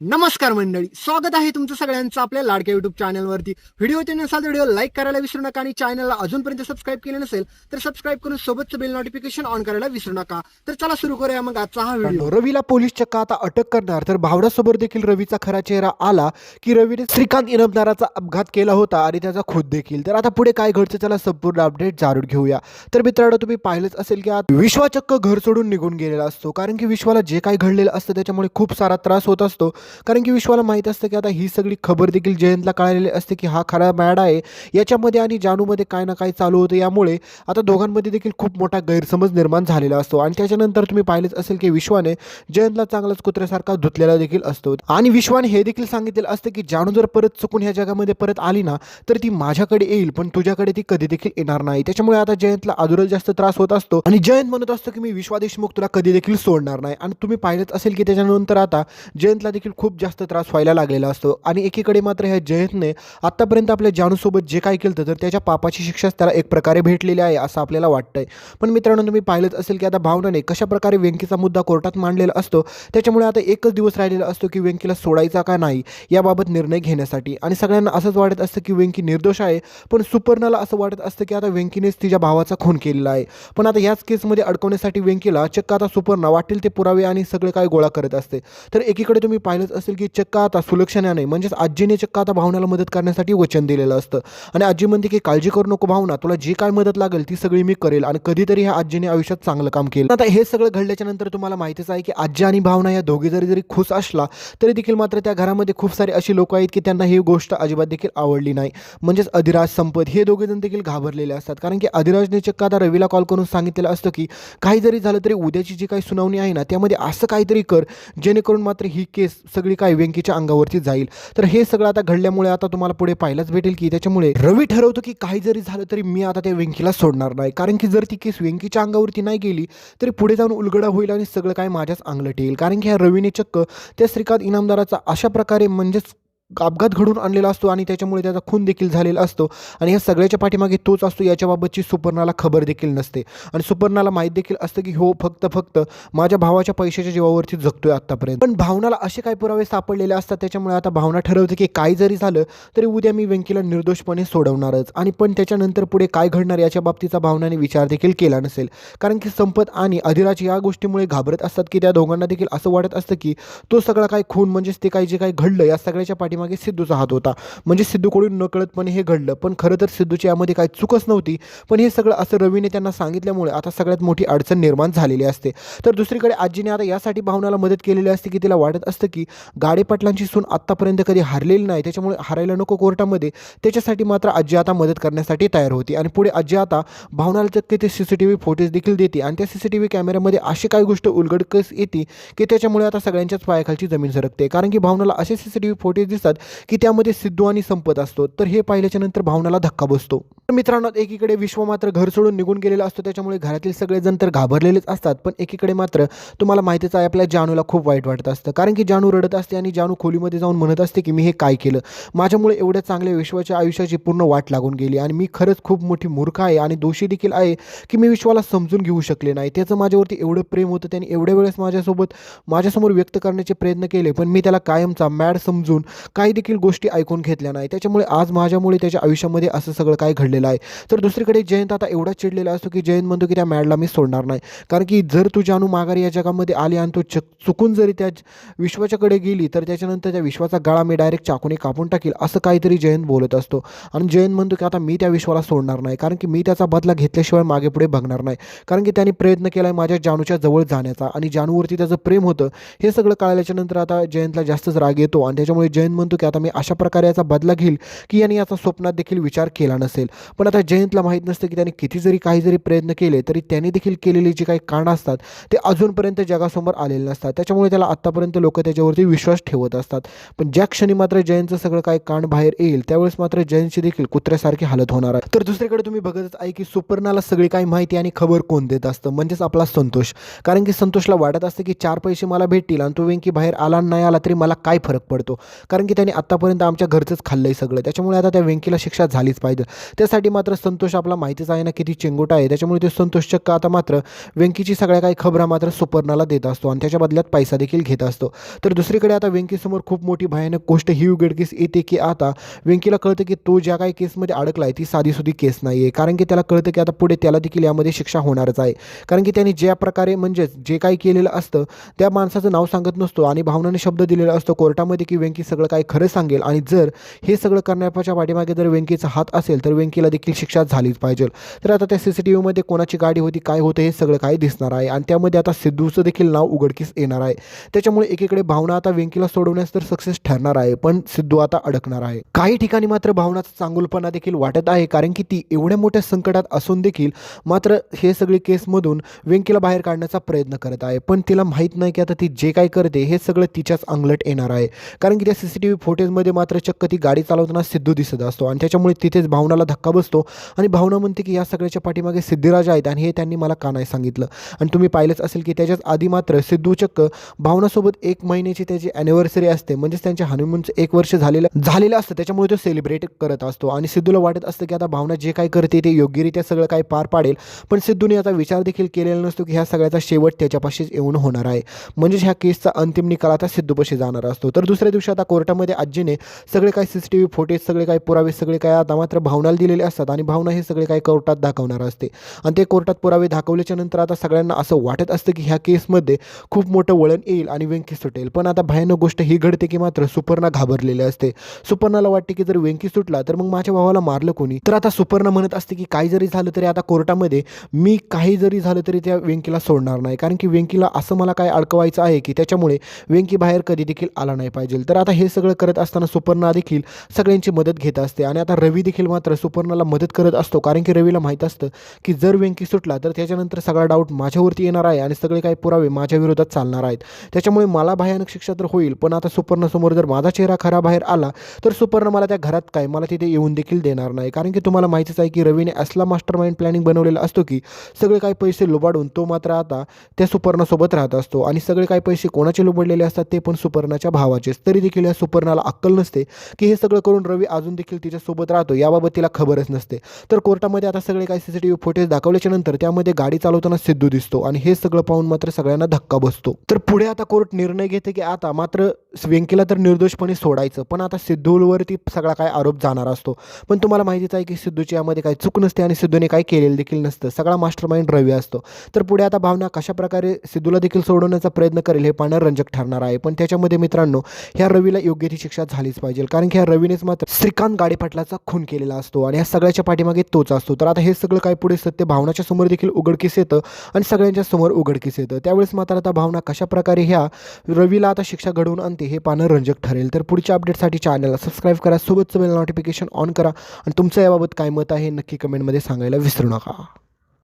नमस्कार मंडळी स्वागत आहे तुमचं सगळ्यांचं आपल्या लाडक्या युट्यूब चॅनलवरती व्हिडिओ ते नसाल तर व्हिडिओ लाईक करायला विसरू नका आणि चॅनलला अजूनपर्यंत सबस्क्राईब केलं नसेल तर सबस्क्राईब करून सोबतचं बेल नोटिफिकेशन ऑन करायला विसरू नका. तर चला सुरू करूया मग आजचा हा व्हिडिओ रवीला पोलीस चक्क आता अटक करणार. तर भावड्यासमोर देखील रवीचा खरा चेहरा आला की रवीने श्रीकांत इनामदाराचा अपघात केला होता आणि त्याचा खुद देखील. तर आता पुढे काय घडतं त्याला संपूर्ण अपडेट जाणून घेऊया. तर मित्रांनो तुम्ही पाहिलंच असेल की आता विश्वा चक्क घर सोडून निघून गेलेला असतो. कारण की विश्वाला जे काही घडलेलं असतं त्याच्यामुळे खूप सारा त्रास होत असतो. कारण की विश्वाला माहीत असतं की आता ही सगळी खबर देखील जयंतला कळालेली असते की हा खरा मॅड आहे. याच्यामध्ये आणि जानूमध्ये काय ना काय चालू होतं यामुळे आता दोघांमध्ये देखील खूप मोठा गैरसमज निर्माण झालेला असतो. आणि त्याच्यानंतर तुम्ही पाहिलेच असेल की विश्वाने जयंतला चांगलाच कुत्र्यासारखा धुतलेला देखील असतो. आणि विश्वाने हे देखील सांगितलेलं असतं की जानू जर परत चुकून ह्या जगामध्ये परत आली ना तर ती माझ्याकडे येईल पण तुझ्याकडे ती कधी देखील येणार नाही. त्याच्यामुळे आता जयंतला अधुरल जास्त त्रास होत असतो. आणि जयंत म्हणत असतो की मी विश्वा देशमुख तुला कधी देखील सोडणार नाही. आणि तुम्ही पाहिलंच असेल की त्याच्यानंतर आता जयंतला देखील खूप जास्त त्रास व्हायला लागलेला असतो. आणि एकीकडे मात्र ह्या जयंतने आत्तापर्यंत आपल्या जानूसोबत जे काय केलं तर त्याच्या पापाची शिक्षाच त्याला एक प्रकारे भेटलेली आहे असं आपल्याला वाटतंय. पण मित्रांनो तुम्ही पाहिलंच असेल की आता भावनाने कशा प्रकारे व्यंकीचा मुद्दा कोर्टात मांडलेला असतो. त्याच्यामुळे आता एकच दिवस राहिलेला असतो की व्यंकीला सोडायचा का नाही याबाबत निर्णय घेण्यासाठी. आणि सगळ्यांना असंच वाटत असतं की व्यंकी निर्दोष आहे पण सुपर्णाला असं वाटत असतं की आता व्यंकीनेच तिच्या भावाचा खून केलेला आहे. पण आता याच केसमध्ये अडकवण्यासाठी व्यंकीला चक्क आता सुपर्णा वाटेल ते पुरावे आणि सगळे काय गोळा करत असते. तर एकीकडे तुम्ही पाहिलं पाहिलंच असेल की चक्का आता सुलक्षणाने म्हणजेच आजीने चक्का आता भावनाला मदत करण्यासाठी वचन दिलेलं असतं. आणि आजी म्हणते की काळजी करू नको भावना तुला जी काय मदत लागेल ती सगळी मी करेल आणि कधीतरी ह्या आजीने आयुष्यात चांगलं काम केलं. आता हे सगळं घडल्याच्या नंतर तुम्हाला माहितीच आहे की आजी आणि भावना या दोघी जरी जरी खुश असला तरी देखील मात्र त्या घरामध्ये खूप सारे अशी लोक आहेत की त्यांना ही गोष्ट अजिबात देखील आवडली नाही. म्हणजेच अधिराज संपत हे दोघे जण देखील घाबरलेले असतात. कारण की अधिराजने चक्क आता रवीला कॉल करून सांगितलेलं असतं की काही जरी झालं तरी उद्याची जी काही सुनावणी आहे ना त्यामध्ये असं काहीतरी कर जेणेकरून मात्र ही केस सगळी काय व्यंकीच्या अंगावरती जाईल. तर हे सगळं आता घडल्यामुळे आता तुम्हाला पुढे पाहायलाच भेटेल की त्याच्यामुळे रवी ठरवतो की काही जरी झालं तरी मी आता त्या व्यंकीला सोडणार नाही. कारण की जर ती केस व्यंकीच्या अंगावरती नाही गेली तरी पुढे जाऊन उलगडा होईल आणि सगळं काय माझ्याच अंगलट येईल. कारण की ह्या रवीने चक्क त्या श्रीकांत इनामदाराचा अशा प्रकारे म्हणजेच अपघात घडून आणलेला असतो आणि त्याच्यामुळे त्याचा खून देखील झालेला असतो. आणि ह्या सगळ्याच्या पाठीमागे तोच असतो याच्याबाबतची सुपर्णाला खबर देखील नसते. आणि सुपर्णाला माहीत देखील असतं की हो फक्त फक्त माझ्या भावाच्या पैशाच्या जीवावरती जगतोय आत्तापर्यंत पण भावनाला असे काय पुरावे सापडलेले असतात त्याच्यामुळे आता भावना ठरवते की काय जरी झालं तरी उद्या मी व्यंकीला निर्दोषपणे सोडवणारच. आणि पण त्याच्यानंतर पुढे काय घडणार याच्या बाबतीचा भावनाने विचार देखील केला नसेल. कारण की संपत आणि अधिराज या गोष्टीमुळे घाबरत असतात की त्या दोघांना देखील असं वाटत असतं की तो सगळा काय खून म्हणजेच ते काही जे काही घडलं या सगळ्याच्या पाठी पाठीमागे सिद्धूचा हात होता. म्हणजे सिद्धूकडून नकळतपणे हे घडलं. पण खरं तर सिद्धूची यामध्ये काही चूकच नव्हती. पण हे सगळं असं रवीने त्यांना सांगितल्यामुळे आता सगळ्यात मोठी अडचण निर्माण झालेली असते. तर दुसरीकडे आजीने आता यासाठी भावनाला मदत केलेली असते की तिला वाटत असतं की गाडेपाटलांची सून आत्तापर्यंत कधी हरलेली नाही. त्याच्यामुळे हरायला नको कोर्टामध्ये. त्याच्यासाठी मात्र आजी आता मदत करण्यासाठी तयार होती. आणि पुढे आजी आता भावनाला चक्की ते C C T V footage देखील देते. आणि त्या सी सी टी व्ही कॅमेऱ्यामध्ये अशी काही गोष्ट उलगडकस येते की त्याच्यामुळे आता सगळ्यांच्याच पायाखालची जमीन सरकते. कारण की भावनाला असे C C T V footage दिसतात की त्यामध्ये सिद्धू आणि संपत असतो. तर हे पाहिल्याच्या नंतर भावनाला धक्का बसतो. तर मित्रांनो एकीकडे विश्व मात्र घर सोडून निघून गेलेला असतो त्याच्यामुळे घरातील सगळेजण तर घाबरलेलेच असतात. पण एकीकडे मात्र तुम्हाला माहितीच आहे आपल्या जानूला खूप वाईट वाटत असतं. कारण की जानू रडत असते आणि जानू खोलीमध्ये जाऊन म्हणत असते की मी हे काय केलं? माझ्यामुळे एवढ्या चांगल्या विश्वाच्या आयुष्याची पूर्ण वाट लागून गेली आणि मी खरंच खूप मोठी मूर्ख आहे आणि दोषी देखील आहे की मी विश्वाला समजून घेऊ शकले नाही. त्याचं माझ्यावरती एवढं प्रेम होतं त्याने एवढ्या वेळेस माझ्यासोबत माझ्यासमोर व्यक्त करण्याचे प्रयत्न केले पण मी त्याला कायमचा मॅड समजून काही देखील गोष्टी ऐकून घेतल्या नाही. त्याच्यामुळे आज माझ्यामुळे त्याच्या आयुष्यामध्ये असं सगळं काय घडलेलं आहे. तर दुसरीकडे जयंत आता एवढा चिडलेला असतो की जयंत म्हणतो की त्या मॅडला मी सोडणार नाही. कारण की जर तू जानू माघारी या जगामध्ये आली आणि तो चक चुकून जरी त्या विश्वाच्याकडे गेली तर त्याच्यानंतर त्या विश्वाचा गाळा मी डायरेक्ट चाकूने कापून टाकील असं काहीतरी जयंत बोलत असतो. आणि जयंत म्हणतो की आता मी त्या विश्वाला सोडणार नाही कारण की मी त्याचा बदला घेतल्याशिवाय मागे पुढे बघणार नाही. कारण की त्याने प्रयत्न केला आहे माझ्या जानूच्या जवळ जाण्याचा आणि जानूवरती त्याचं प्रेम होतं हे सगळं कळल्याच्यानंतर आता जयंतला जास्तच राग येतो आणि त्याच्यामुळे जयंत म्हणतो की आता मी अशा प्रकारे याचा बदला घेईल की याने याचा स्वप्नात देखील विचार केला नसेल. पण आता जयंतला माहीत नसतं की त्याने किती जरी काही जरी प्रयत्न केले तरी त्याने देखील केलेली जी काही कारणं असतात ते अजूनपर्यंत जगासमोर आलेले नसतात. त्याच्यामुळे त्याला आत्तापर्यंत लोक त्याच्यावरती विश्वास ठेवत असतात. पण ज्या क्षणी मात्र जयंतचं सगळं काही कांड बाहेर येईल त्यावेळेस मात्र जयंतची देखील कुत्र्यासारखी हालत होणार आहे. तर दुसरीकडे तुम्ही बघतच आहे की सुपर्णाला सगळी काही माहिती आणि खबर कोण देत असतं? म्हणजेच आपला संतोष. कारण की संतोषला वाटत असतं की चार पैसे मला भेटतील आणि तो वेंकी बाहेर आला नाही आला तरी मला काय फरक पडतो? कारण की त्याने आत्तापर्यंत आमच्या घरचंच खाल्लं आहे सगळं. त्याच्यामुळे आता त्या वेंकीला शिक्षा झालीच पाहिजे. त्यासाठी मात्र संतोष आपला माहितीच आहे ना किती चेंगोटा आहे. त्याच्यामुळे ते संतोष चक्क आता मात्र वेंकीची सगळ्या काही खबरा मात्र सुपर्णाला देत असतो आणि त्याच्या बदल्यात पैसा देखील घेत असतो. तर दुसरीकडे आता वेंकीसमोर खूप मोठी भयानक गोष्ट ही उघडकीस येते की आता वेंकीला कळतं की तो ज्या काही केसमध्ये अडकला आहे ती साधीसुधी केस नाही आहे कारण की त्याला कळतं की आता पुढे त्याला देखील यामध्ये शिक्षा होणारच आहे. कारण की त्याने ज्या प्रकारे म्हणजेच जे काही केलेलं असतं त्या माणसाचं नाव सांगत नसतो आणि भावनाने शब्द दिलेला असतो कोर्टामध्ये की वेंकी सगळं काही खरं सांगेल. आणि जर हे सगळं करण्याच्या पाठीमागे जर वेंकीचा हात असेल तर वेंकीला देखील शिक्षा झालीच पाहिजे. तर आता त्या सी सी टी व्हीमध्ये कोणाची गाडी होती काय होतं हे सगळं काय दिसणार आहे. आणि त्यामध्ये आता सिद्धूचं देखील नाव उघडकीस येणार आहे. त्याच्यामुळे एकीकडे भावना आता वेंकीला सोडवण्यास तर सक्सेस ठरणार आहे पण सिद्धू आता अडकणार आहे. काही ठिकाणी मात्र भावनाचा चांगुलपणा देखील वाटत आहे कारण की ती एवढ्या मोठ्या संकटात असून देखील मात्र हे सगळे केसमधून वेंकीला बाहेर काढण्याचा प्रयत्न करत आहे. पण तिला माहीत नाही की आता ती जे काय करते हे सगळं तिच्याच अंगलट येणार आहे. कारण की त्या सी सी टी व्ही फुटेजमध्ये मात्र चक्क ती गाडी चालवताना सिद्धू दिसत असतो. आणि त्याच्यामुळे तिथेच भावनाला धक्का बसतो. आणि भावना म्हणते की या सगळ्याच्या पाठीमागे सिद्धिराज आहेत आणि हे त्यांनी मला का नाही सांगितलं? आणि तुम्ही पाहिलंच असेल की त्याच्याच आधी मात्र सिद्धू चक्क भावनासोबत एक महिन्याची त्याची ॲनिव्हर्सरी असते. म्हणजेच त्यांच्या हनीमूनचं एक वर्ष झालेलं झालेलं असतं. त्याच्यामुळे तो सेलिब्रेट करत असतो. आणि सिद्धूला वाटत असतं की आता भावना जे काही करते ते योग्यरित्या सगळं काही पार पाडेल. पण सिद्धूने आता विचार देखील केलेला नसतो की ह्या सगळ्याचा शेवट त्याच्यापाशीच येऊन होणार आहे. म्हणजेच ह्या केसचा अंतिम निकाल आता सिद्धूपाशी जाणार असतो. तर दुसऱ्या दिवशी आता कोर्टामध्ये आजीने सगळे काही C C T V footage सगळे काही पुरावे सगळे काय आता मात्र भावनाला दिलेले असतात आणि भावना हे सगळे काही कोर्टात दाखवणार असते. आणि ते कोर्टात पुरावे दाखवल्याच्या नंतर आता सगळ्यांना असं वाटत असतं की ह्या केसमध्ये खूप मोठं वळण येईल आणि वेंकी सुटेल. पण आता भयानक गोष्ट ही घडते की मात्र सुपर्णा घाबरलेली असते. सुपर्णाला वाटते की जर वेंकी सुटला तर मग माझ्या भावाला मारलं कोणी? तर आता सुपर्णा म्हणत असते की काही जरी झालं तरी आता कोर्टामध्ये मी काही जरी झालं तरी त्या वेंकीला सोडणार नाही. कारण की वेंकीला असं मला काय अडकवायचं आहे की त्याच्यामुळे वेंकी बाहेर कधी देखील आला नाही पाहिजे. तर आता हे सगळं करत असताना सुपर्णा देखील सगळ्यांची मदत घेत असते. आणि आता रवी देखील मात्र सुपर्णाला मदत करत असतो. कारण की रवीला माहीत असतं की जर व्यंकी सुटला तर त्याच्यानंतर सगळा डाऊट माझ्यावरती येणार आहे आणि सगळे काही पुरावे माझ्या विरोधात चालणार आहेत. त्याच्यामुळे मला भयानक शिक्षा तर होईल पण आता सुपर्णासमोर जर माझा चेहरा खरा बाहेर आला तर सुपर्ण मला त्या घरात काय? मला तिथे येऊन देखील देणार नाही. कारण की तुम्हाला माहितीच आहे की रवीने असला मास्टर माइंड प्लॅनिंग बनवलेला असतो की सगळे काही पैसे लुबाडून तो मात्र आता त्या सुपर्णासोबत राहत असतो. आणि सगळे काही पैसे कोणाचे लुबडलेले असतात ते पण सुपर्णाच्या भावाचेच. तरी देखील या अपर्णाला अक्कल नसते की हे सगळं करून रवी अजून देखील तिच्यासोबत राहतो याबाबत तिला खबरच नसते. तर कोर्टामध्ये आता सगळे काही C C T V footage दाखवल्याच्या नंतर त्यामध्ये गाडी चालवताना सिद्धू दिसतो आणि हे सगळं पाहून मात्र सगळ्यांना धक्का बसतो. तर पुढे आता कोर्ट निर्णय घेते की आता मात्र वेंकीला तर निर्दोषपणे सोडायचं पण आता सिद्धूवरती सगळा काय आरोप जाणार असतो. पण तुम्हाला माहितीच आहे की सिद्धूची यामध्ये काही चूक नसते आणि सिद्धूने काही केलेलं देखील नसतं. सगळा मास्टर माइंड रवी असतो. तर पुढे आता भावना कशाप्रकारे सिद्धूला देखील सोडवण्याचा प्रयत्न करेल हे पाहणं रंजक ठरणार आहे. पण त्याच्यामध्ये मित्रांनो ह्या रवीला योग्य ती शिक्षा झालीच पाहिजे. कारण की ह्या रवीनेच मात्र श्रीकांत गाडेपाटलाचा खून केलेला असतो आणि ह्या सगळ्याच्या पाठीमागे तोच असतो. तर आता हे सगळं काय पुढे सत्य? भावनाच्या समोर देखील उघडकीस येतं आणि सगळ्यांच्या समोर उघडकीस येतं. त्यावेळेस मात्र आता भावना कशाप्रकारे ह्या रवीला आता शिक्षा घडवून आणते हे पाहणं रंजक ठरेल. तर पुढच्या अपडेटसाठी चॅनलला सबस्क्राईब करा. सोबतचं बेल नोटिफिकेशन ऑन करा. आणि तुमचं याबाबत काय मत आहे नक्की कमेंटमध्ये सांगायला विसरू नका.